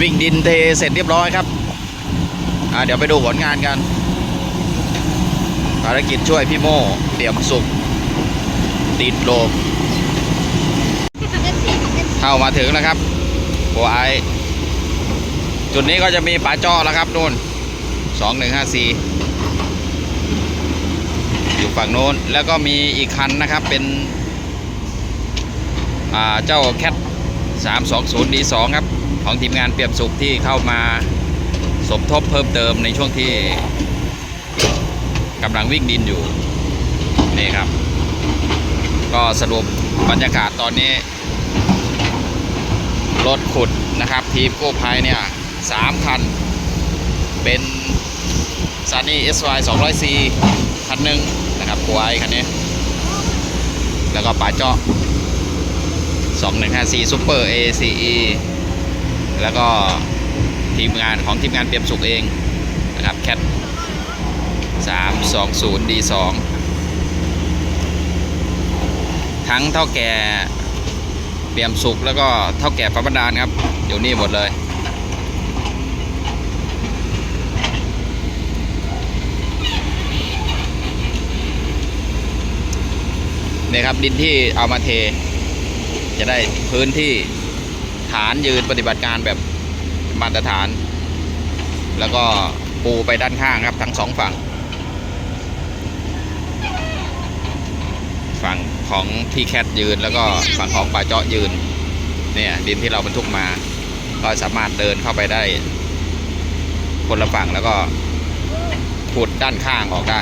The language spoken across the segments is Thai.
วิ่งดินเทเสร็จเรียบร้อยครับเดี๋ยวไปดูผลงานกัน ภารกิจช่วยพี่โม่เตรียมสุกติดโลมเข้ามาถึงแล้วครับโบไอจุดนี้ก็จะมีป่าจ้อแล้วครับนู่นสองหนึ่งห้าสี่อยู่ฝั่งโน้นแล้วก็มีอีกคันนะครับเป็นเจ้าแคท320 D2 ครับ ของทีมงานเปรียบสุขที่เข้ามาสมทบเพิ่มเติมในช่วงที่กำลังวิ่งดินอยู่ นี่ครับ ก็สรุปบรรยากาศตอนนี้ รถขุดนะครับ ทีมกู้ภัยเนี่ยสามคัน เป็นซานี่ SY 200C คันหนึ่งนะครับกัวไอคันนี้ แล้วก็ปาเจาะ 2154 Super ACE แล้วก็ทีมงานของทีมงานเตรียมสุขเองนะครับแคท320 D2 ทั้งเท่าแก่เตรียมสุขแล้วก็เท่าแก่พระบันดาลครับอยู่นี่หมดเลย นี่ครับดินที่เอามาเท จะได้พื้นที่ ฐานยืนปฏิบัติการแบบมาตรฐาน แล้วก็ปูไปด้านข้างครับทั้งสองฝั่ง ฝั่งของพี่แคทยืนแล้วก็ฝั่งของป่าเจาะยืนเนี่ยดินที่เราบรรทุกมา ก็สามารถเดินเข้าไปได้ คนละฝั่งแล้วก็ขุดด้านข้างออกได้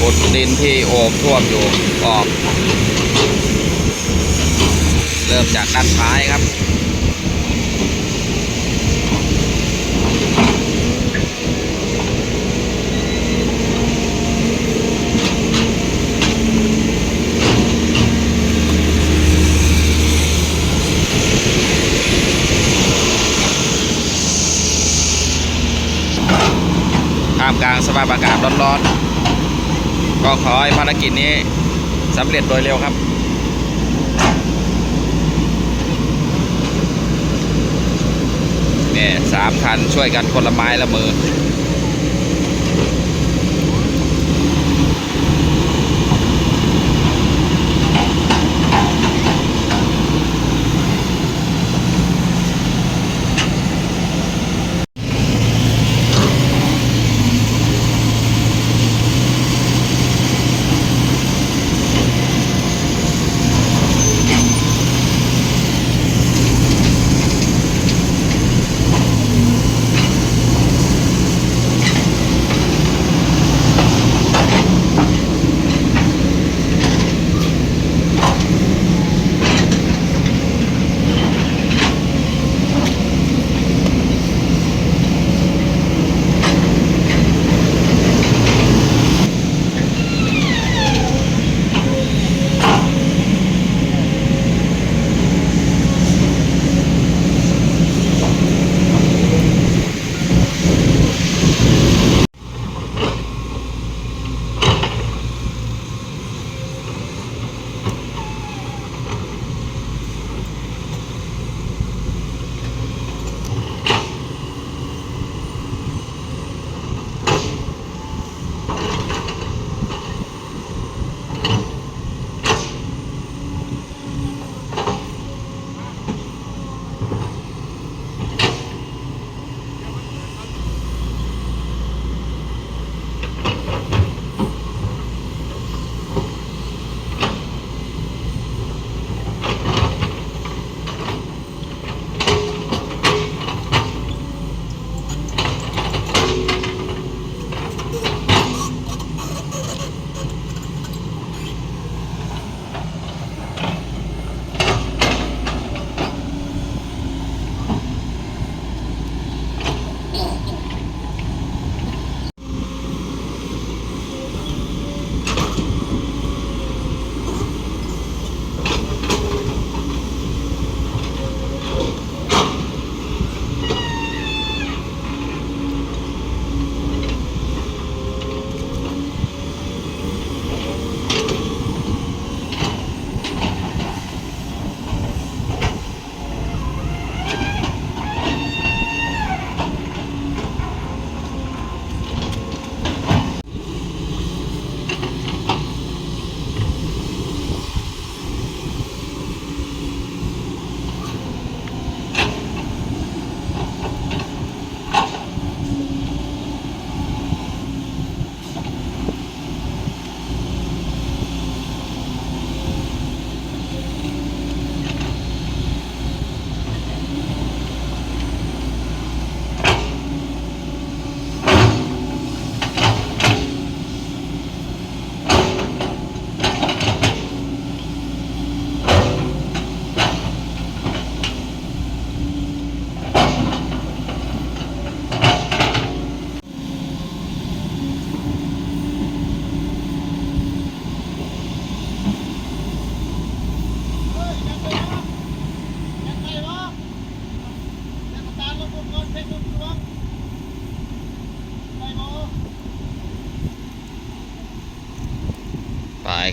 ขุ ดินที่โอบท่วมอยู่ออก เริ่มจากด้านท้ายครับท่ามกลางสภาพอากาศร้อนๆ ก็ขอให้ภารกิจนี้สำเร็จโดยเร็วครับ เนี่ยสามคันช่วยกันคนละไม้ละมือ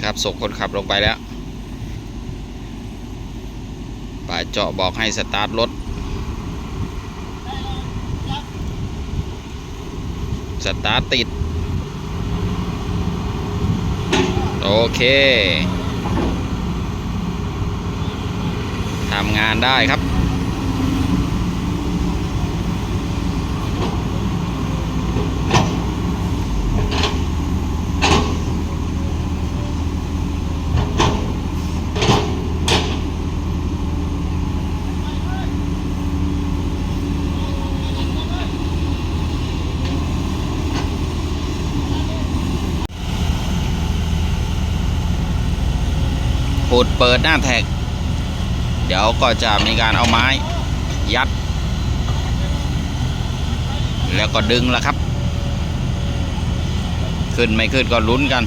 ครับส่งคนขับลงไปแล้วป่าเจาะบอกให้สตาร์ทรถ สตาร์ทติด โอเคทำงานได้ครับ ปูดเปิดหน้าแท็ก เดี๋ยวก็จะมีการเอาไม้ยัด แล้วก็ดึงแล้วครับ ขึ้นไม่ขึ้นก็ลุ้นกัน